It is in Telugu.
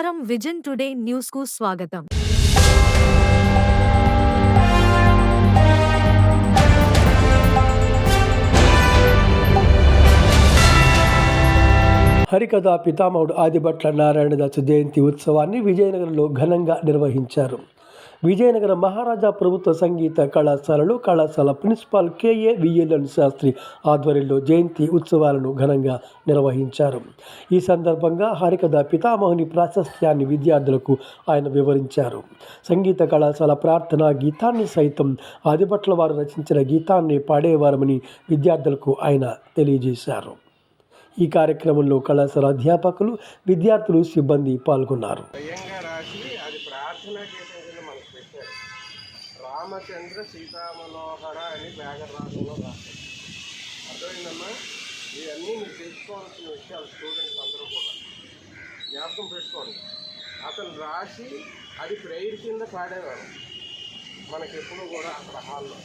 విజన్ టుడే న్యూస్కు స్వాగతం. హరికథ పితామహుడు ఆదిభట్ల నారాయణదాసు జయంతి ఉత్సవాన్ని విజయనగరంలో ఘనంగా నిర్వహించారు. విజయనగరం మహారాజా ప్రభుత్వ సంగీత కళాశాలలో కళాశాల ప్రిన్సిపాల్ కేఏ విఎల్ఎన్ శాస్త్రి ఆధ్వర్యంలో జయంతి ఉత్సవాలను ఘనంగా నిర్వహించారు. ఈ సందర్భంగా హరికథ పితామహుని ప్రాశస్త్యాన్ని విద్యార్థులకు ఆయన వివరించారు. సంగీత కళాశాల ప్రార్థనా గీతాన్ని సైతం ఆదిభట్ల వారు రచించిన గీతాన్ని పాడేవారమని విద్యార్థులకు ఆయన తెలియజేశారు. ఈ కార్యక్రమంలో కళాశాల అధ్యాపకులు విద్యార్థులు సిబ్బంది పాల్గొన్నారు. ప్రార్థన గీతం కింద మనకు పెట్టారు రామచంద్ర సీతామనోహర అని వ్యాఘరాజంలో రాశారు అర్థమైందమ్మా? ఇవన్నీ మీరు తెలుసుకోవాల్సిన విషయాలు స్టూడెంట్స్ అందరూ కూడా. జ్ఞాపకం పెట్టుకోండి. అతను రాసి అది ప్రేయర్ కింద పాడేవారు. మనకి ఎప్పుడు కూడా అక్కడ హాల్లో.